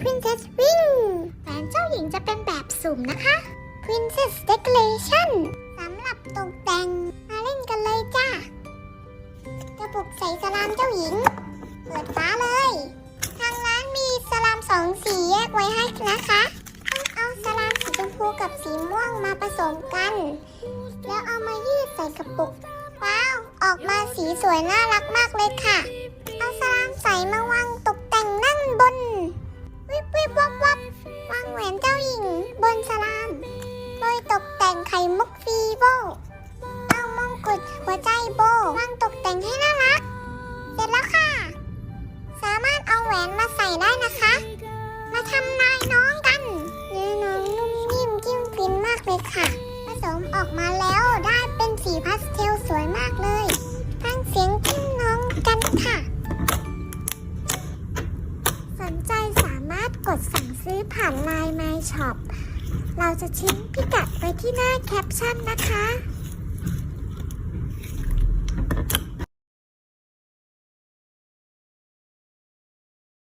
Princess Ring แหวนเจ้าหญิงจะเป็นแบบสุ่มนะคะ Princess Decoration สำหรับตกแต่ง มาเล่นกันเลยจ้ากระปุกใส่สลามเจ้าหญิง เปิดฟ้าเลย ทางร้านมีสลามสองสีแยกไว้ให้นะคะต้องเอาสลามสีชมพูกับสีม่วงมาผสมกัน แล้วเอามายืดใส่กระปุก ว้าว ออกมาสีสวยน่ารักมากเลยค่ะ ไข่มุกฟีโบเอามงกุฎหัวใจโบวางตกแต่งให้น่ารัก เสร็จแล้วค่ะ สามารถเอาแหวนมาใส่ได้นะคะ มาทำนายน้องกันเนื้อน้องนุ่มนิ่มจิ้มฟินมากเลยค่ะ ผสมออกมาแล้วได้เป็นสีพาสเทลสวยมากเลยฟังเสียงจิ้มน้องกันค่ะ สนใจสามารถกดสั่งซื้อผ่านไลน์ My Shop เราจะทิ้งพิกัดไว้ที่หน้าแคปชั่นนะคะ